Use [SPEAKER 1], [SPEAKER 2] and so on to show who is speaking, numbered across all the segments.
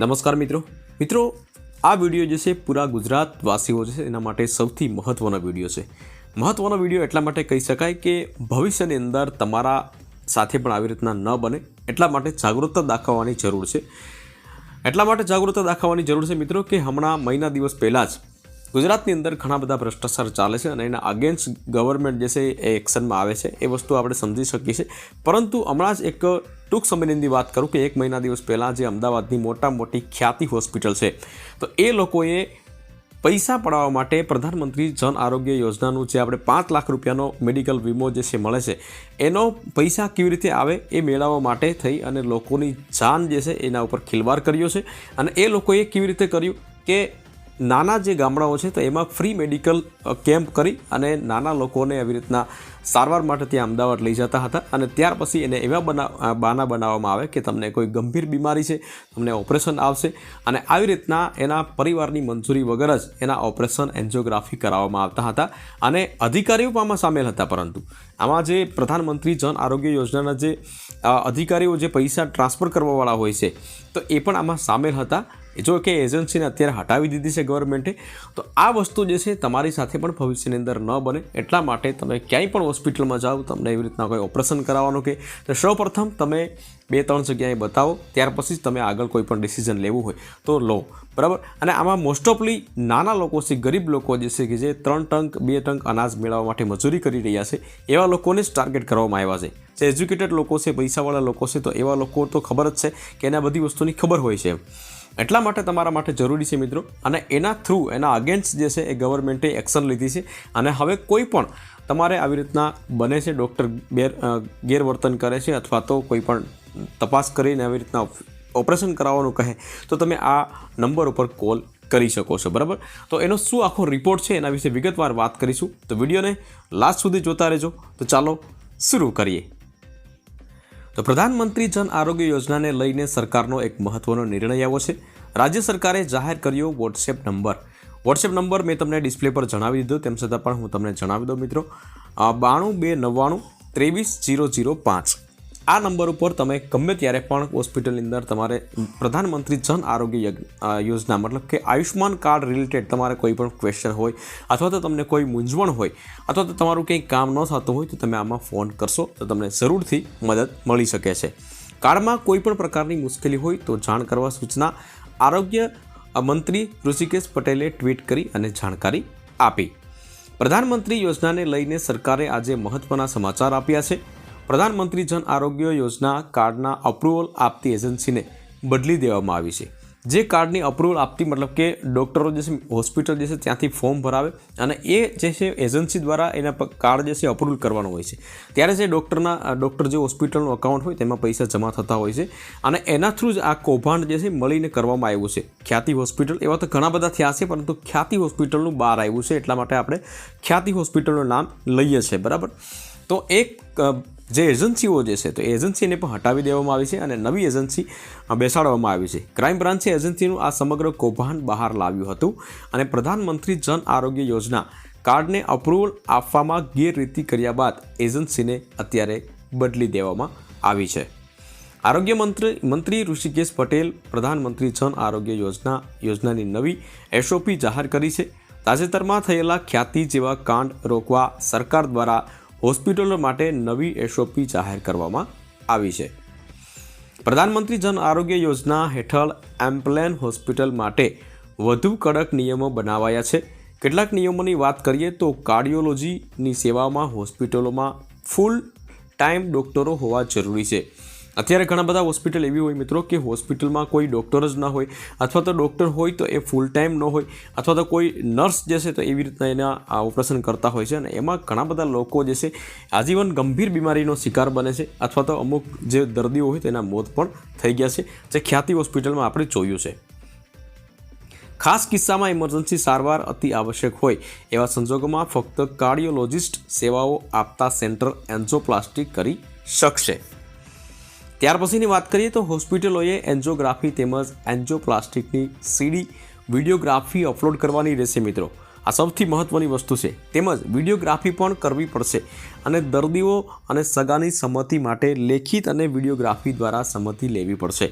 [SPEAKER 1] નમસ્કાર મિત્રો. મિત્રો, આ વીડિયો જે છે પૂરા ગુજરાતવાસીઓ છે એના માટે સૌથી મહત્ત્વનો વીડિયો છે. મહત્ત્વનો વીડિયો એટલા માટે કહી શકાય કે ભવિષ્યની અંદર તમારા સાથે પણ આવી રીતના ન બને, એટલા માટે જાગૃતતા દાખવવાની જરૂર છે. એટલા માટે જાગૃતતા દાખવવાની જરૂર છે મિત્રો કે હમણાં મહિના દિવસ પહેલાં જ ગુજરાતની અંદર ઘણા બધા ભ્રષ્ટાચાર ચાલે છે અને એના અગેન્સ્ટ ગવર્મેન્ટ જે છે એ એક્શનમાં આવે છે, એ વસ્તુ આપણે સમજી શકીએ છીએ. પરંતુ હમણાં જ એક ટૂંક સમયની વાત કરું કે એક મહિના દિવસ પહેલાં જે અમદાવાદની મોટા મોટી ખ્યાતિ હોસ્પિટલ છે, તો એ લોકોએ પૈસા પડાવવા માટે પ્રધાનમંત્રી જન આરોગ્ય યોજનાનું જે આપણે પાંચ લાખ રૂપિયાનો મેડિકલ વીમો જે છે મળે છે, એનો પૈસા કેવી રીતે આવે એ મેળવવા માટે થઈ અને લોકોની જાન જે છે એના ઉપર ખિલવાડ કર્યો છે. અને એ લોકોએ કેવી રીતે કર્યું કે નાના જે ગામડાઓ છે તો એમાં ફ્રી મેડિકલ કેમ્પ કરી અને નાના લોકોને આવી રીતના સારવાર માટે ત્યાં અમદાવાદ લઈ જતા હતા અને ત્યાર પછી એને એવા બના બાના બનાવવામાં આવે કે તમને કોઈ ગંભીર બીમારી છે, તમને ઓપરેશન આવશે અને આવી રીતના એના પરિવારની મંજૂરી વગર જ એના ઓપરેશન એન્જિયોગ્રાફી કરાવવામાં આવતા હતા અને અધિકારીઓ પણ આમાં સામેલ હતા પરંતુ. આમાં જે પ્રધાનમંત્રી જન આરોગ્ય યોજનાના જે અધિકારીઓ જે પૈસા ટ્રાન્સફર કરવાવાળા હોય છે, તો એ પણ આમાં સામેલ હતા. જો કે એજન્સીને અત્યારે હટાવી દીધી છે ગવર્મેન્ટે. તો આ વસ્તુ જે છે તમારી સાથે પણ ભવિષ્યની અંદર ન બને. એટલા માટે તમે ક્યાંય પણ હોસ્પિટલમાં જાઓ, તમને એવી રીતના કોઈ ઓપરેશન કરાવવાનું કે, તો સૌપ્રથમ તમે બે ત્રણ જગ્યાએ બતાવો, ત્યાર પછી જ તમે આગળ કોઈ પણ ડિસિઝન લેવું હોય તો લો. બરાબર? અને આમાં મોસ્ટ ઓફલી નાના લોકો છે, ગરીબ લોકો જે છે કે જે ત્રણ ટંક, બે ટંક અનાજ મેળવવા માટે મજૂરી કરી રહ્યા છે, એવા લોકોને જ ટાર્ગેટ કરવામાં આવ્યા છે. જે એજ્યુકેટેડ લોકો છે, પૈસાવાળા લોકો છે, તો એવા લોકો તો ખબર જ છે કે એને બધી વસ્તુની ખબર હોય છે. એટલા માટે તમારા માટે જરૂરી છે મિત્રો, અને એના થ્રુ એના અગેન્સ્ટ જે છે એ ગવર્મેન્ટે એક્શન લીધી છે, અને હવે કોઈ પણ તમારે આવી રીતના બને છે ડૉક્ટર બેર ગેરવર્તન કરે છે અથવા તો કોઈ પણ તપાસ કરીને આવી રીતના ઓપરેશન કરાવવાનું કહે, તો તમે આ નંબર ઉપર કોલ કરી શકો છો, બરાબર? તો એનો શું આખો રિપોર્ટ છે એના વિશે વિગતવાર વાત કરીશું. તો વિડીયોને લાસ્ટ સુધી જોતા રહેજો. તો ચાલો શરૂ કરીએ. તો પ્રધાનમંત્રી જન આરોગ્ય યોજનાને લઈને સરકારનો એક મહત્વનો નિર્ણય આવ્યો છે. રાજ્ય સરકારે જાહેર કર્યો વોટ્સએપ નંબર. વોટ્સએપ નંબર મેં તમને ડિસ્પ્લે પર જણાવી દીધો, તેમ છતાં પણ હું તમને જણાવી દઉં મિત્રો. બાણું બે નવ્વાણું ત્રેવીસ જીરો જીરો પાંચ. આ નંબર ઉપર તમે ગમે ત્યારે પણ હોસ્પિટલની અંદર તમારે પ્રધાનમંત્રી જન આરોગ્ય યોજના મતલબ કે આયુષ્માન કાર્ડ રિલેટેડ તમારે કોઈ પણ ક્વેશ્ચન હોય અથવા તો તમને કોઈ મૂંઝવણ હોય અથવા તો તમારું કંઈ કામ ન થતું હોય તો તમે આમાં ફોન કરશો તો તમને જરૂરથી મદદ મળી શકે છે. કાર્ડમાં કોઈ પણ પ્રકારની મુશ્કેલી હોય તો જાણ કરવા સૂચના આરોગ્ય મંત્રી ઋષિકેશ પટેલે ટ્વીટ કરી અને જાણકારી આપી. પ્રધાનમંત્રી યોજનાને લઈને સરકારે આજે મહત્વના સમાચાર આપ્યા છે. પ્રધાનમંત્રી જન આરોગ્ય યોજના કાર્ડના અપ્રુવલ આપતી એજન્સીને બદલી દેવામાં આવી છે. જે કાર્ડની અપ્રુવલ આપતી મતલબ કે ડૉક્ટરો જે છે હોસ્પિટલ જે છે, ત્યાંથી ફોર્મ ભરાવે અને એ જે છે એજન્સી દ્વારા એના કાર્ડ જે છે અપ્રુવલ કરવાનું હોય છે. ત્યારે જે ડૉક્ટરના ડૉક્ટર જે હોસ્પિટલનું અકાઉન્ટ હોય તેમાં પૈસા જમા થતા હોય છે અને એના થ્રુ જ આ કૌભાંડ જે છે, મળીને કરવામાં આવ્યું છે. ખ્યાતિ હોસ્પિટલ એવા તો ઘણા બધા થયા છે, પરંતુ ખ્યાતિ હોસ્પિટલનું બહાર આવ્યું છે, એટલા માટે આપણે ખ્યાતિ હોસ્પિટલનું નામ લઈએ છીએ, બરાબર? તો એક જે એજન્સીઓ જે છે, તો એજન્સીને પણ હટાવી દેવામાં આવી છે અને નવી એજન્સી બેસાડવામાં આવી છે. ક્રાઇમ બ્રાન્ચે એજન્સીનું આ સમગ્ર કૌભાંડ બહાર લાવ્યું હતું અને પ્રધાનમંત્રી જન આરોગ્ય યોજના કાર્ડને અપ્રુવલ આપવામાં ગેરરીતિ કર્યા બાદ એજન્સીને અત્યારે બદલી દેવામાં આવી છે. આરોગ્ય મંત્રી મંત્રી ઋષિકેશ પટેલ પ્રધાનમંત્રી જન આરોગ્ય યોજના, યોજનાની નવી એસઓપી જાહેર કરી છે. તાજેતરમાં થયેલા ખ્યાતિ જેવા કાંડ રોકવા સરકાર દ્વારા હોસ્પિટલો માટે નવી એસઓપી જાહેર કરવામાં આવી છે. પ્રધાનમંત્રી જન આરોગ્ય યોજના હેઠળ એમ્પ્લેન હોસ્પિટલ માટે વધુ કડક નિયમો બનાવાયા છે. કેટલાક નિયમોની વાત કરીએ તો કાર્ડિયોલોજીની સેવામાં હોસ્પિટલોમાં ફૂલ ટાઈમ ડૉક્ટરો હોવા જરૂરી છે. અત્યારે ઘણા બધા હોસ્પિટલ એવી હોય મિત્રો કે હોસ્પિટલમાં કોઈ ડૉક્ટર જ ન હોય, અથવા તો ડૉક્ટર હોય તો એ ફૂલ ટાઈમ ન હોય, અથવા તો કોઈ નર્સ જે છે તો એવી રીતના એના આ ઓપરેશન કરતા હોય છે અને એમાં ઘણા બધા લોકો જે છે આજીવન ગંભીર બીમારીનો શિકાર બને છે, અથવા તો અમુક જે દર્દીઓ હોય તેના મોત પણ થઈ ગયા છે, જે ખ્યાતિ હોસ્પિટલમાં આપણે જોયું છે. ખાસ કિસ્સામાં ઇમરજન્સી સારવાર અતિ આવશ્યક હોય એવા સંજોગોમાં ફક્ત કાર્ડિયોલોજિસ્ટ સેવાઓ આપતા સેન્ટર એન્જોપ્લાસ્ટિક કરી શકશે. ત્યાર પછીની વાત કરીએ તો હોસ્પિટલોએ એન્જિયોગ્રાફી તેમજ એન્જિયોપ્લાસ્ટિકની સીડી વિડીયોગ્રાફી અપલોડ કરવાની રહેશે મિત્રો. આ સૌથી મહત્ત્વની વસ્તુ છે. તેમજ વિડીયોગ્રાફી પણ કરવી પડશે અને દર્દીઓ અને સગાની સંમતિ માટે લેખિત અને વિડીયોગ્રાફી દ્વારા સંમતિ લેવી પડશે.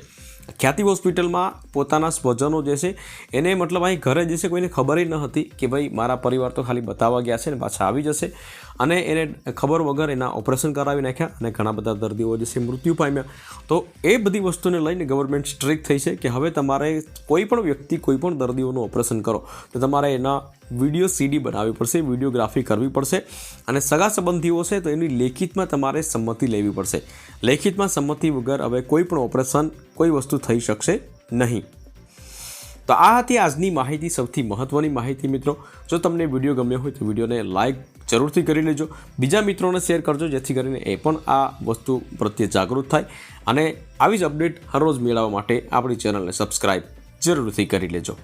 [SPEAKER 1] ખ્યાતિ હોસ્પિટલમાં પોતાના સ્વજનો જે છે, એને મતલબ અહીં ઘરે જે છે કોઈને ખબર ન હતી કે ભાઈ મારા પરિવાર તો ખાલી બતાવવા ગયા છે ને પાછા આવી જશે. અને એને ખબર વગર એના ઓપરેશન કરાવી નાખ્યા અને ઘણા બધા દર્દીઓ જે છે મૃત્યુ પામ્યા. તો એ બધી વસ્તુને લઈને ગવર્મેન્ટ સ્ટ્રિક્ટ થઈ છે કે હવે તમારે કોઈ પણ વ્યક્તિ કોઈ પણ દર્દીઓનું ઓપરેશન કરો. તો તમારે એના વીડિયો સીડી બનાવવી પડશે વિડીયોગ્રાફી કરવી પડશે અને સગા સંબંધીઓ છે તો એની લેખિતમાં તમારે સંમતિ લેવી પડશે. લેખિતમાં સંમતિ વગર હવે કોઈ પણ ઓપરેશન કોઈ વસ્તુ થઈ શકશે નહીં. તો આ હતી આજની માહિતી, સૌથી મહત્ત્વની માહિતી મિત્રો. જો તમને વીડિયો ગમ્યો હોય તો વિડીયોને લાઇક જરૂરથી કરી લેજો. બીજા મિત્રોને શેર કરજો, જેથી કરીને એ પણ આ વસ્તુ પ્રત્યે જાગૃત થાય. અને આવી જ અપડેટ હરરોજ મેળવવા માટે આપણી ચેનલને સબસ્ક્રાઈબ જરૂરથી કરી લેજો.